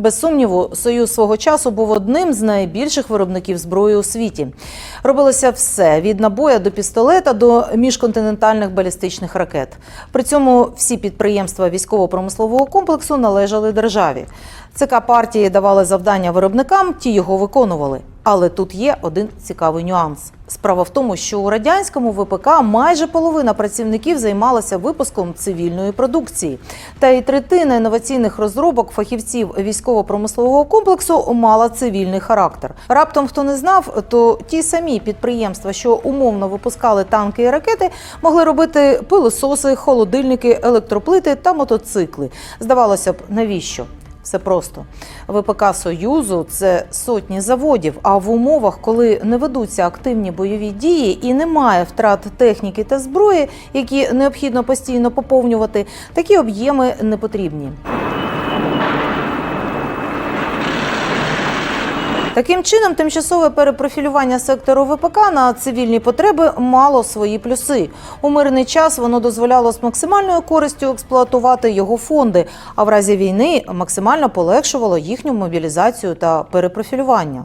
Без сумніву, Союз свого часу був одним з найбільших виробників зброї у світі. Робилося все від набоя до пістолета до міжконтинентальних балістичних ракет. При цьому всі підприємства військово-промислового комплексу належали державі. ЦК партії давали завдання виробникам, ті його виконували. Але тут є один цікавий нюанс. Справа в тому, що у радянському ВПК майже половина працівників займалася випуском цивільної продукції. Та й третина інноваційних розробок фахівців військово-промислового комплексу мала цивільний характер. Раптом хто не знав, то ті самі підприємства, що умовно випускали танки і ракети, могли робити пилососи, холодильники, електроплити та мотоцикли. Здавалося б, навіщо? Все просто ВПК Союзу це сотні заводів. А в умовах, коли не ведуться активні бойові дії і немає втрат техніки та зброї, які необхідно постійно поповнювати, такі об'єми не потрібні. Таким чином, тимчасове перепрофілювання сектору ВПК на цивільні потреби мало свої плюси. У мирний час воно дозволяло з максимальною користю експлуатувати його фонди, а в разі війни максимально полегшувало їхню мобілізацію та перепрофілювання.